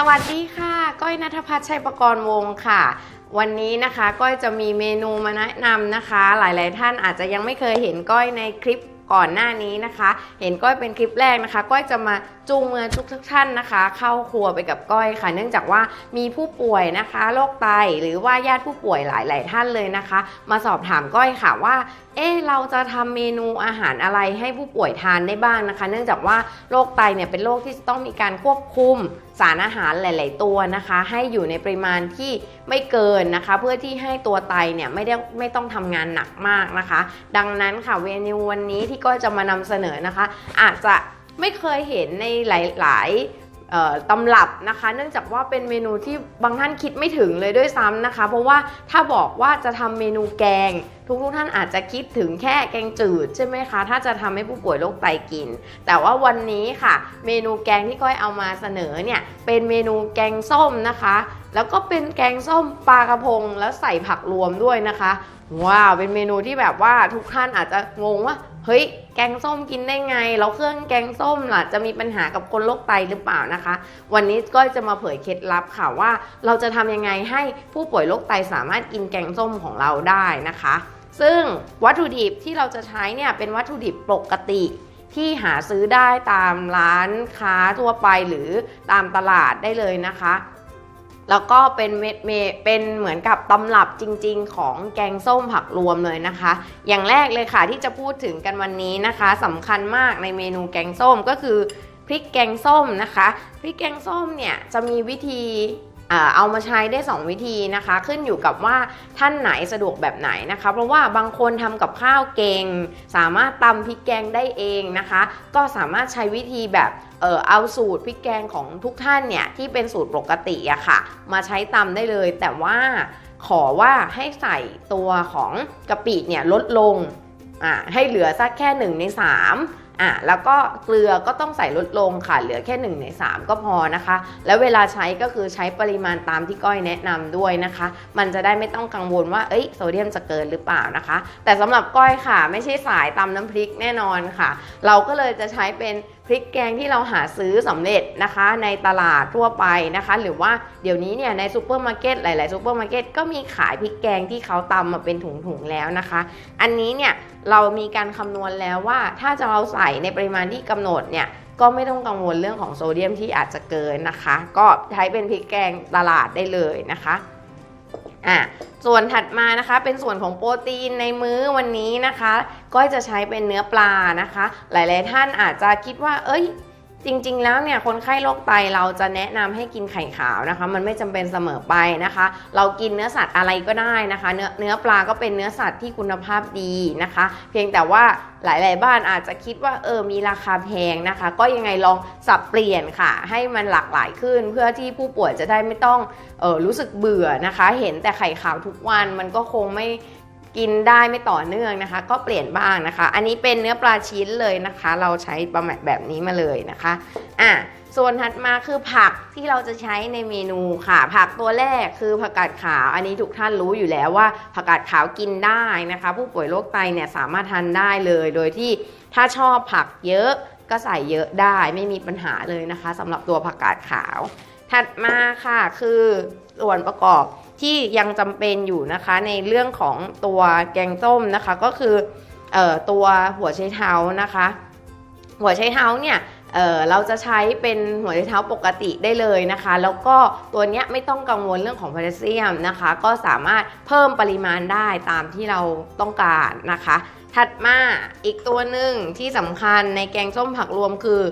สวัสดีค่ะ ก้อยนัทพัฒน์ชัยประกรณ์วงค่ะ วันนี้นะคะก้อยจะมีเมนูมาแนะนำนะคะ หลายๆ ท่านอาจจะยังไม่เคยเห็นก้อยในคลิปก่อนหน้านี้นะคะ เห็นก้อยเป็นคลิปแรกนะคะ ก้อยจะมาจูงมือทุกท่านนะคะ เข้าครัวไปกับก้อยค่ะ เนื่องจากว่ามีผู้ป่วยนะคะโรคไตหรือว่าญาติผู้ป่วยหลาย ๆ ท่านเลยนะคะ มาสอบถามก้อยค่ะว่า เอ๊ะเราจะทำเมนูอาหารอะไรให้ผู้ป่วยทานได้บ้างนะคะ เนื่องจากว่าโรคไตเนี่ยเป็นโรคที่ต้องมีการควบคุมสารอาหารหลาย ๆ ตัวนะคะ ให้อยู่ในปริมาณที่ไม่เกินนะคะ เพื่อที่ให้ตัวไตเนี่ยไม่ได้ไม่ต้องทำงานหนักมากนะคะ ดังนั้นค่ะเมนูวันนี้ที่ก็จะมานำเสนอนะคะ อาจจะไม่เคยเห็นในหลาย ๆตำรับนะคะ เนื่องจากว่าเป็นเมนูที่บางท่านคิดไม่ถึงเลยด้วยซ้ำนะคะ เพราะว่าถ้าบอกว่าจะทำเมนูแกง ทุกทุกๆท่านอาจจะคิดถึงแค่แกงจืดใช่ไหมคะ ถ้าจะทำให้ผู้ป่วยโรคไตกิน แต่ว่าวันนี้ค่ะ เมนูแกงที่ก้อยเอามาเสนอเนี่ยเป็นเมนูแกงส้มนะคะ แล้วก็เป็นแกงส้มปลากระพง แล้วใส่ผักรวมด้วยนะคะ ว้าวเป็นเมนูที่แบบว่าทุกท่านอาจจะงงว่าเฮ้ยแกงส้มกินได้ไง แล้วเครื่องแกงส้มล่ะจะมีปัญหากับคนโรคไตหรือเปล่านะคะ วันนี้ก็จะมาเผยเคล็ดลับค่ะว่า เราจะทำยังไงให้ผู้ป่วยโรคไตสามารถกินแกงส้มของเราได้นะคะ ซึ่งวัตถุดิบที่เราจะใช้เนี่ยเป็นวัตถุดิบปกติที่หาซื้อได้ตามร้านค้าทั่วไปหรือตามตลาดได้เลยนะคะ แล้วก็เป็นเมดเมเป็นเหมือนกับตำรับจริง ๆ ของแกงส้มผักรวมเลยนะคะ อย่างแรกเลยค่ะที่จะพูดถึงกันวันนี้นะคะสำคัญมากในเมนูแกงส้มก็คือพริกแกงส้มนะคะ พริกแกงส้มเนี่ยจะมีวิธี เอามาใช้ได้ 2 วิธีนะคะ ขึ้นอยู่กับว่าท่านไหนสะดวกแบบไหนนะคะ เพราะว่าบางคนทำกับข้าวเก่ง สามารถตำพริกแกงได้เองนะคะ ก็สามารถใช้วิธีแบบเออเอาสูตรพริกแกงของทุกท่านเนี่ยที่เป็นสูตรปกติอะค่ะ มาใช้ตำได้เลย แต่ว่าขอว่าให้ใส่ตัวของกะปิเนี่ยลดลงอ่าให้เหลือสักแค่1ใน3 อะแล้วก็เกลือก็ต้องใส่ลดลงค่ะเหลือแค่1ใน3 ก็พอนะคะ แล้วเวลาใช้ก็คือใช้ปริมาณตามที่ก้อยแนะนำด้วยนะคะ มันจะได้ไม่ต้องกังวลว่าเอ้ยโซเดียมจะเกินหรือเปล่านะคะ แต่สำหรับก้อยค่ะ ไม่ใช่สายตำน้ำพริกแน่นอนค่ะ เราก็เลยจะใช้เป็น พริกแกงที่เราหาซื้อสำเร็จนะคะ ในตลาดทั่วไปนะคะ หรือว่าเดี๋ยวนี้เนี่ยในซูเปอร์มาร์เก็ตหลายๆซูเปอร์มาร์เก็ตก็มีขายพริกแกงที่เขาตำมาเป็นถุงๆแล้วนะคะ อันนี้เนี่ยเรามีการคำนวณแล้วว่าถ้าจะเราใส่ในปริมาณที่กำหนดเนี่ยก็ไม่ต้องกังวลเรื่องของโซเดียมที่อาจจะเกินนะคะ ก็ใช้เป็นพริกแกงตลาดได้เลยนะคะ อะส่วนถัดมานะคะเป็นส่วนของโปรตีนในมื้อวันนี้นะคะ ก็จะใช้เป็นเนื้อปลานะคะ หลาย ๆ ท่านอาจจะคิดว่า เอ้ย จริงๆ แล้วเนี่ยคนไข้โรคไตเราจะแนะนำให้กินไข่ขาวนะคะ มันไม่จำเป็นเสมอไปนะคะ เรากินเนื้อสัตว์อะไรก็ได้นะคะ เนื้อเนื้อปลาก็เป็นเนื้อสัตว์ที่คุณภาพดีนะคะ เพียงแต่ว่าหลายๆ บ้านอาจจะคิดว่าเออมีราคาแพงนะคะ ก็ยังไงลองสับเปลี่ยนค่ะ ให้มันหลากหลายขึ้น เพื่อที่ผู้ป่วยจะได้ไม่ต้องเออรู้สึกเบื่อนะคะ เห็นแต่ไข่ขาวทุกวันมันก็คงไม่ กินได้ไม่ต่อเนื่องนะคะ ก็เปลี่ยนบ้างนะคะ อันนี้เป็นเนื้อปลาชิ้นเลยนะคะ เราใช้ประมาณแบบนี้มาเลยนะคะอะส่วนถัดมาคือผักที่เราจะใช้ในเมนูค่ะ ผักตัวแรกคือผักกาดขาว อันนี้ทุกท่านรู้อยู่แล้วว่าผักกาดขาวกินได้นะคะ ผู้ป่วยโรคไตเนี่ยสามารถทานได้เลย โดยที่ถ้าชอบผักเยอะก็ใส่เยอะได้ไม่มีปัญหาเลยนะคะสำหรับตัวผักกาดขาว ถัดมาค่ะคือส่วนประกอบ ที่ยังจำเป็นอยู่นะคะในเรื่องของตัวแกงส้มนะคะก็คือออตัวหัวไชเท้านะคะ หัวไชเท้าเนี่ยเเราจะใช้เป็นหัวไชเท้าปกติได้เลยนะคะ แล้วก็ตัวเนี้ยไม่ต้องกังวลเรื่องของโพแทสเซียมนะคะ ก็สามารถเพิ่มปริมาณได้ตามที่เราต้องการนะคะ ถัดมาอีกตัวหนึ่งที่สำคัญในแกงส้มผักรวมคือ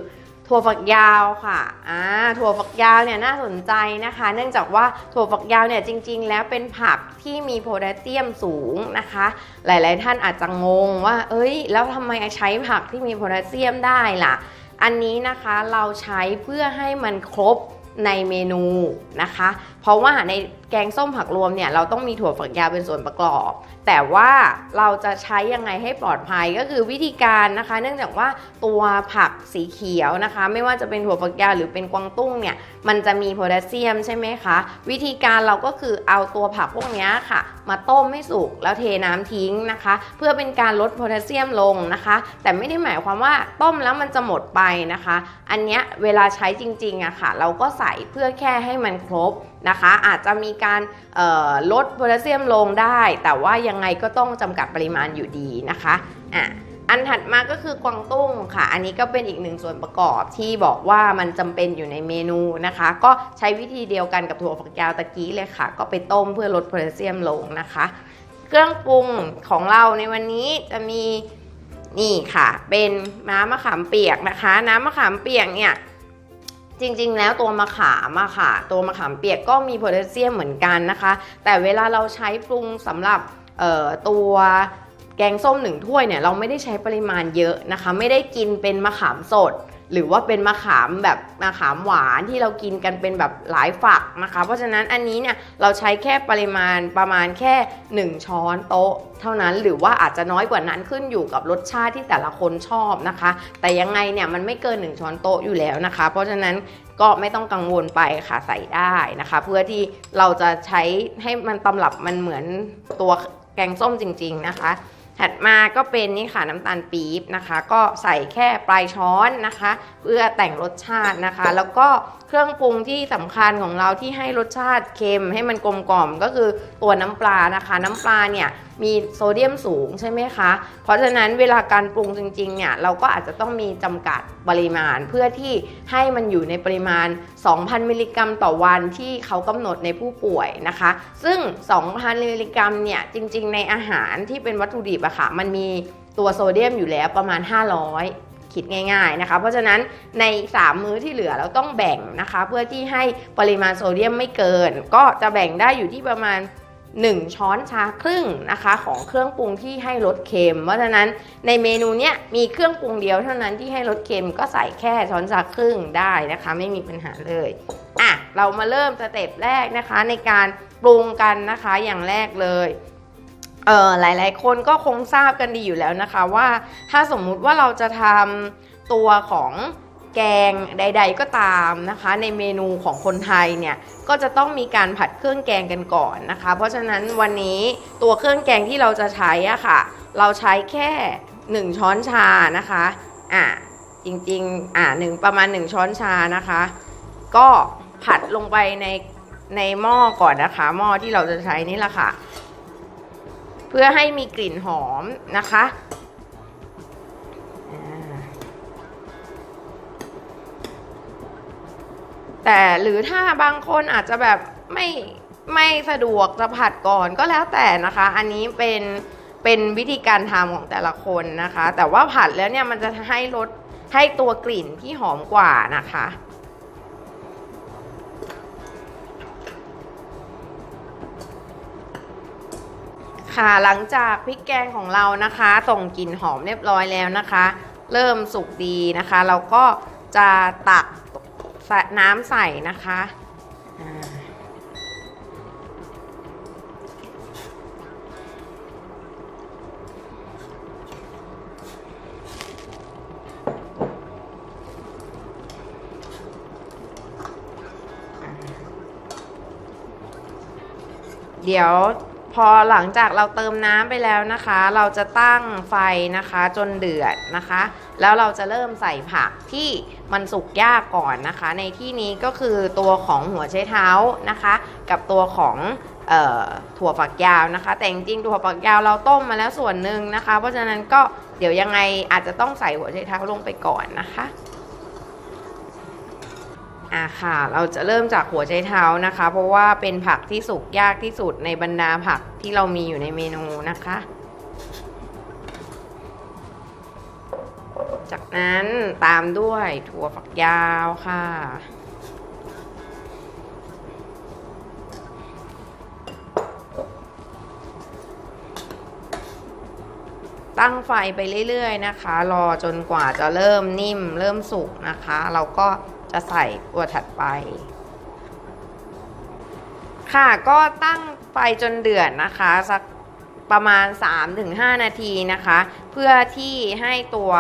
ถั่วฝักยาวค่ะ อ่า ถั่วฝักยาวเนี่ยน่าสนใจนะคะ เนื่องจากว่าถั่วฝักยาวเนี่ยจริง ๆ แล้วเป็นผักที่มีโพแทสเซียมสูงนะคะ หลายๆ ท่านอาจจะงงว่า เอ้ย แล้วทำไมใช้ผักที่มีโพแทสเซียมได้ล่ะ อันนี้นะคะเราใช้เพื่อให้มันครบในเมนูนะคะ เพราะว่าในแกงส้มผักรวมเนี่ยเราต้องมีถั่วฝักยาวเป็นส่วนประกอบ แต่ว่าเราจะใช้ยังไงให้ปลอดภัยก็คือวิธีการนะคะ เนื่องจากว่าตัวผักสีเขียวนะคะ ไม่ว่าจะเป็นถั่วฝักยาวหรือเป็นกวางตุ้งเนี่ยมันจะมีโพแทสเซียมใช่ไหมคะ วิธีการเราก็คือเอาตัวผักพวกนี้ค่ะ มาต้มให้สุกแล้วเทน้ำทิ้งนะคะ เพื่อเป็นการลดโพแทสเซียมลงนะคะ แต่ไม่ได้หมายความว่าต้มแล้วมันจะหมดไปนะคะ อันเนี้ยเวลาใช้จริงๆอะค่ะ เราก็ใส่เพื่อแค่ให้มันครบ นะคะ อาจจะมีการลดโพแทสเซียมลงได้ แต่ว่ายังไงก็ต้องจำกัดปริมาณอยู่ดีนะคะอะอันถัดมาก็คือกวางตุ้งค่ะ อันนี้ก็เป็นอีกหนึ่งส่วนประกอบที่บอกว่ามันจำเป็นอยู่ในเมนูนะคะ ก็ใช้วิธีเดียวกันกับถั่วฝักยาวตะกี้เลยค่ะ ก็ไปต้มเพื่อลดโพแทสเซียมลงนะคะ เครื่องปรุงของเราในวันนี้จะมีนี่ค่ะ เป็นน้ำมะขามเปียกนะคะ น้ำมะขามเปียกเนี่ย จริงๆ แล้วตัวมะขามอะค่ะ ตัวมะขามเปียกก็มีโพแทสเซียมเหมือนกันนะคะ แต่เวลาเราใช้ปรุงสำหรับตัวแกงส้มหนึ่งถ้วยเนี่ยเราไม่ได้ใช้ปริมาณเยอะนะคะ ไม่ได้กินเป็นมะขามสด หรือว่าเป็นมะขามแบบมะขามหวานที่เรากินกันเป็นแบบหลายฝักนะคะ เพราะฉะนั้นอันนี้เนี่ยเราใช้แค่ปริมาณประมาณแค่ 1 ช้อนโต๊ะ เท่านั้นหรือว่าอาจจะน้อยกว่านั้นขึ้นอยู่กับรสชาติที่แต่ละคนชอบนะคะ แต่ยังไงเนี่ยมันไม่เกิน 1 ช้อนโต๊ะอยู่แล้วนะคะ เพราะฉะนั้นก็ไม่ต้องกังวลไปค่ะใส่ได้นะคะ เพื่อที่เราจะใช้ให้มันตำรับมันเหมือนตัวแกงส้มจริง ๆนะคะ ถัดมาก็เป็นนี่ค่ะน้ำตาลปี๊บนะคะ ก็ใส่แค่ปลายช้อนนะคะ เพื่อแต่งรสชาตินะคะ แล้วก็เครื่องปรุงที่สำคัญของเราที่ให้รสชาติเค็มให้มันกลมกล่อมก็คือตัวน้ำปลานะคะ น้ำปลาเนี่ยมีโซเดียมสูงใช่ไหมคะ เพราะฉะนั้นเวลาการปรุงจริงๆเนี่ยเราก็อาจจะต้องมีจำกัดปริมาณ เพื่อที่ให้มันอยู่ในปริมาณ 2,000 มิลลิกรัมต่อวันที่เขากำหนดในผู้ป่วยนะคะ ซึ่ง 2,000 มิลลิกรัมเนี่ยจริง ๆ ในอาหารที่เป็นวัตถุดิบอะค่ะมันมีตัวโซเดียมอยู่แล้วประมาณ 500คิดง่ายๆนะคะ เพราะฉะนั้นใน 3 มื้อที่เหลือเราต้องแบ่งนะคะ เพื่อที่ให้ปริมาณโซเดียมไม่เกิน ก็จะแบ่งได้อยู่ที่ประมาณ 1 ช้อนชาครึ่งนะคะ ของเครื่องปรุงที่ให้รสเค็ม เพราะฉะนั้นในเมนูเนี้ยมีเครื่องปรุงเดียวเท่านั้นที่ให้รสเค็มก็ใส่แค่ช้อนชาครึ่งได้นะคะ ไม่มีปัญหาเลยอะเรามาเริ่มสเต็ปแรกนะคะในการปรุงกันนะคะอย่างแรกเลยเออหลาย ๆ คนก็คงทราบกันดีอยู่แล้วนะคะว่า ถ้าสมมุติว่าเราจะทำตัวของ แกงใด ๆ ก็ตามนะคะ ในเมนูของคนไทยเนี่ยก็จะต้องมีการผัดเครื่องแกงกันก่อนนะคะ เพราะฉะนั้นวันนี้ตัวเครื่องแกงที่เราจะใช้อะค่ะ เราใช้แค่ 1 ช้อนชานะคะอะจริงๆอะหนึ่งประมาณ 1 ช้อนชานะคะ ก็ผัดลงไปในในหม้อก่อนนะคะ หม้อที่เราจะใช้นี่แหละค่ะ เพื่อให้มีกลิ่นหอมนะคะ แต่หรือถ้าบางคนอาจจะแบบไม่ไม่สะดวกจะผัดก่อนก็แล้วแต่นะคะ อันนี้เป็นเป็นวิธีการทำของแต่ละคนนะคะ แต่ว่าผัดแล้วเนี่ยมันจะให้รสให้ตัวกลิ่นที่หอมกว่านะคะ ค่ะหลังจากพริกแกงของเรานะคะ ส่งกลิ่นหอมเรียบร้อยแล้วนะคะ เริ่มสุกดีนะคะ เราก็จะตัก น้ำใส่นะคะเดี๋ยว พอหลังจากเราเติมน้ำไปแล้วนะคะ เราจะตั้งไฟนะคะจนเดือดนะคะ แล้วเราจะเริ่มใส่ผักที่มันสุกยากก่อนนะคะ ในที่นี้ก็คือตัวของหัวไชเท้านะคะ กับตัวของออถั่วฝักยาวนะคะ แต่จริงๆถั่วฝักยาวเราต้มมาแล้วส่วนหนึ่งนะคะ เพราะฉะนั้นก็เดี๋ยวยังไงอาจจะต้องใส่หัวไชเท้าลงไปก่อนนะคะ อะค่ะ เราจะเริ่มจากหัวไชเท้านะคะ เพราะว่าเป็นผักที่สุกยากที่สุดในบรรดาผักที่เรามีอยู่ในเมนูนะคะ จากนั้นตามด้วยถั่วฝักยาวค่ะ ตั้งไฟไปเรื่อยๆนะคะ รอจนกว่าจะเริ่มนิ่ม เริ่มสุกนะคะ เราก็ จะใส่ตัวถัดไป ค่ะก็ตั้งไฟจนเดือดนะคะสักประมาณ 3-5 นาทีนะคะ เพื่อที่ให้ตัว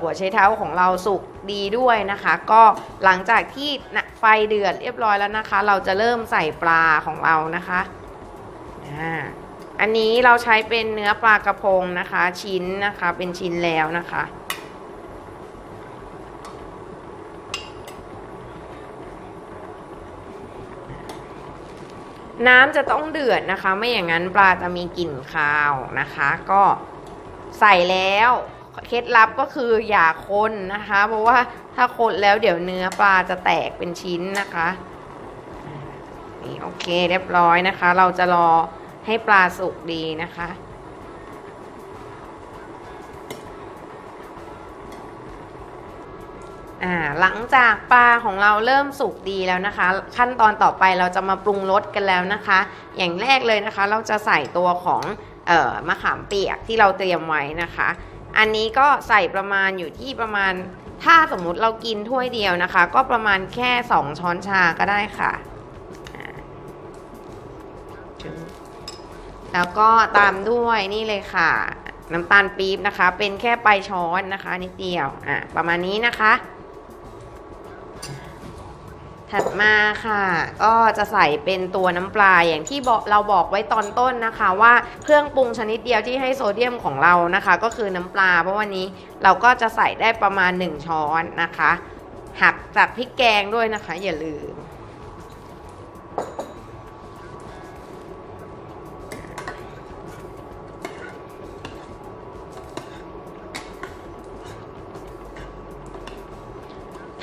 หัวไชเท้าของเราสุกดีด้วยนะคะ ก็หลังจากที่น่ะไฟเดือดเรียบร้อยแล้วนะคะ เราจะเริ่มใส่ปลาของเรานะคะอันนี้เราใช้เป็นเนื้อปลากระพงนะคะ ชิ้นนะคะเป็นชิ้นแล้วนะคะ น้ำจะต้องเดือดนะคะ ไม่อย่างนั้นปลาจะมีกลิ่นคาวนะคะ ก็ใส่แล้วเคล็ดลับก็คืออย่าคนนะคะ เพราะว่าถ้าคนแล้วเดี๋ยวเนื้อปลาจะแตกเป็นชิ้นนะคะนี่โอเคเรียบร้อยนะคะ เราจะรอให้ปลาสุกดีนะคะ อ่าหลังจากปลาของเราเริ่มสุกดีแล้วนะคะ ขั้นตอนต่อไปเราจะมาปรุงรสกันแล้วนะคะ อย่างแรกเลยนะคะ เราจะใส่ตัวของเอ่อมะขามเปียกที่เราเตรียมไว้นะคะ อันนี้ก็ใส่ประมาณอยู่ที่ประมาณถ้าสมมุติเรากินถ้วยเดียวนะคะ ก็ประมาณแค่ 2 ช้อนชาก็ได้ค่ะ แล้วก็ตามด้วยนี่เลยค่ะ น้ำตาลปี๊บนะคะ เป็นแค่ปลายช้อนนะคะนิดเดียวอะประมาณนี้นะคะ ถัดมาค่ะ ก็จะใส่เป็นตัวน้ำปลาอย่างที่บอกเราบอกไว้ตอนต้นนะคะ ว่าเครื่องปรุงชนิดเดียวที่ให้โซเดียมของเรานะคะ ก็คือน้ำปลา เพราะวันนี้เราก็จะใส่ได้ประมาณ 1 ช้อนนะคะ หักจากพริกแกงด้วยนะคะ อย่าลืม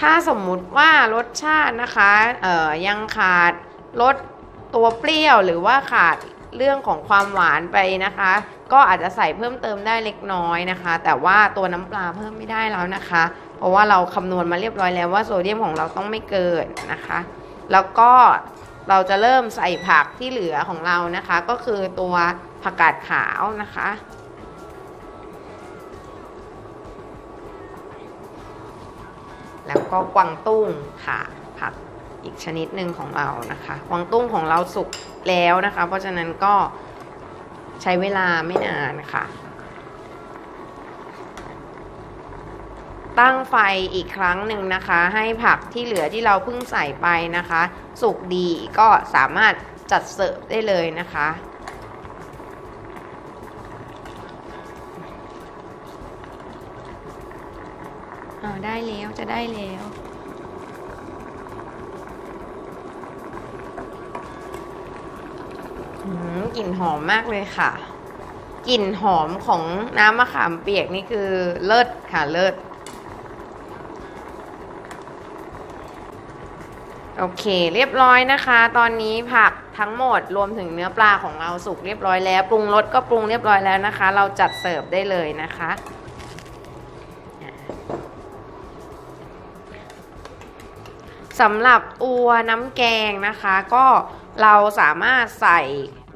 ถ้าสมมุติว่ารสชาตินะคะเอ่อยังขาดรสตัวเปรี้ยวหรือว่าขาดเรื่องของความหวานไปนะคะ ก็อาจจะใส่เพิ่มเติมได้เล็กน้อยนะคะ แต่ว่าตัวน้ำปลาเพิ่มไม่ได้แล้วนะคะ เพราะว่าเราคำนวณมาเรียบร้อยแล้วว่าโซเดียมของเราต้องไม่เกินนะคะ แล้วก็เราจะเริ่มใส่ผักที่เหลือของเรานะคะ ก็คือตัวผักกาดขาวนะคะ แล้วก็กวางตุ้งค่ะผักอีกชนิดหนึ่งของเรานะคะกวางตุ้งของเราสุกแล้วนะคะ เพราะฉะนั้นก็ใช้เวลาไม่นานค่ะ ตั้งไฟอีกครั้งหนึ่งนะคะ ให้ผักที่เหลือที่เราเพิ่งใส่ไปนะคะ สุกดีก็สามารถจัดเสิร์ฟได้เลยนะคะ ได้แล้วจะได้แล้วอืมกลิ่นหอมมากเลยค่ะ กลิ่นหอมของน้ำมะขามเปียกนี่คือเลิศค่ะเลิศโอเค เรียบร้อยนะคะ ตอนนี้ผักทั้งหมดรวมถึงเนื้อปลาของเราสุกเรียบร้อยแล้ว ปรุงรสก็ปรุงเรียบร้อยแล้วนะคะ เราจัดเสิร์ฟได้เลยนะคะ สำหรับอัวน้ำแกงนะคะ ก็เราสามารถใส่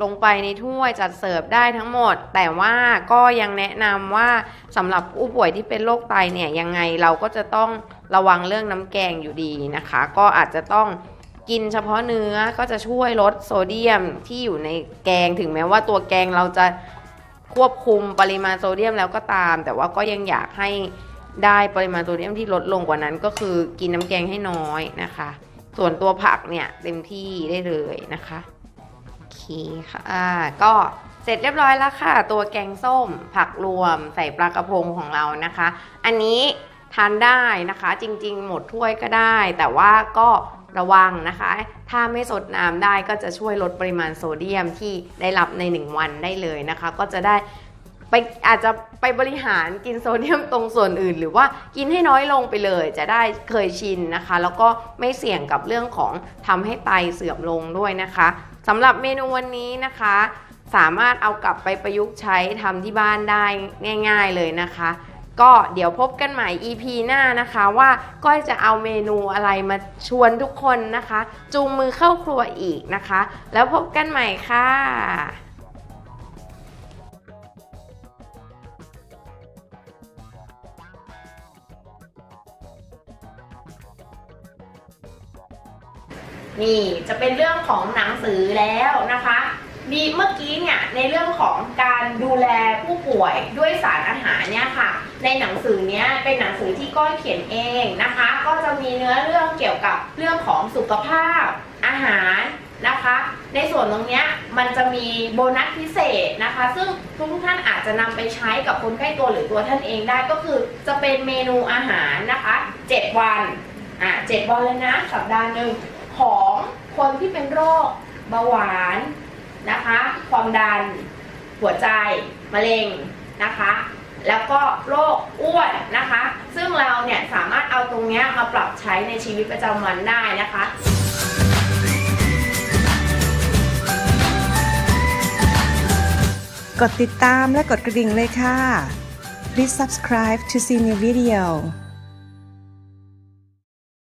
ลงไปในถ้วยจัดเสิร์ฟได้ทั้งหมด แต่ว่าก็ยังแนะนำว่าสำหรับผู้ป่วยที่เป็นโรคไตเนี่ยยังไงเราก็จะต้องระวังเรื่องน้ำแกงอยู่ดีนะคะ ก็อาจจะต้องกินเฉพาะเนื้อก็จะช่วยลดโซเดียมที่อยู่ในแกงถึงแม้ว่าตัวแกงเราจะควบคุมปริมาณโซเดียมแล้วก็ตาม แต่ว่าก็ยังอยากให้ ได้ปริมาณโซเดียมที่ลดลงกว่านั้นก็คือกินน้ำแกงให้น้อยนะคะ ส่วนตัวผักเนี่ยเต็มที่ได้เลยนะคะโอเคค่ะอ่าก็เสร็จเรียบร้อยแล้วค่ะ ตัวแกงส้มผักรวมใส่ปลากระพงของเรานะคะ อันนี้ทานได้นะคะ จริงๆ หมดถ้วยก็ได้ แต่ว่าก็ระวังนะคะ ถ้าไม่สดน้ำได้ก็จะช่วยลดปริมาณโซเดียมที่ได้รับใน 1 วันได้เลยนะคะ ก็จะได้ ไปอาจจะไปบริหารกินโซเดียมตรงส่วนอื่น หรือว่ากินให้น้อยลงไปเลยจะได้เคยชินนะคะ แล้วก็ไม่เสี่ยงกับเรื่องของทำให้ไตเสื่อมลงด้วยนะคะสำหรับเมนูวันนี้นะคะ สามารถเอากลับไปประยุกต์ใช้ทำที่บ้านได้ง่าย ๆเลยนะคะ ก็เดี๋ยวพบกันใหม่ EP หน้านะคะว่าก้อยจะเอาเมนูอะไรมาชวนทุกคนนะคะ จูงมือเข้าครัวอีกนะคะ แล้วพบกันใหม่ค่ะ นี่จะเป็นเรื่องของหนังสือแล้วนะคะมีเมื่อกี้เนี่ยในเรื่องของการดูแลผู้ป่วยด้วยสารอาหารเนี่ยค่ะ ในหนังสือเนี้ยเป็นหนังสือที่ก้อยเขียนเองนะคะ ก็จะมีเนื้อเรื่องเกี่ยวกับเรื่องของสุขภาพอาหารนะคะ ในส่วนตรงเนี้ยมันจะมีโบนัสพิเศษนะคะ ซึ่งทุกท่านอาจจะนำไปใช้กับคนใกล้ตัวหรือตัวท่านเองได้ก็คือจะเป็นเมนูอาหารนะคะ 7 วันอะ7วันเลยนะสัปดาห์หนึ่ง ของคนที่เป็นโรคเบาหวานนะคะ ความดัน หัวใจ มะเร็งนะคะ แล้วก็โรคอ้วนนะคะ ซึ่งเราเนี่ยสามารถเอาตรงนี้มาปรับใช้ในชีวิตประจำวันได้นะคะกดติดตามและกดกระดิ่งเลยค่ะ Please subscribe to see new video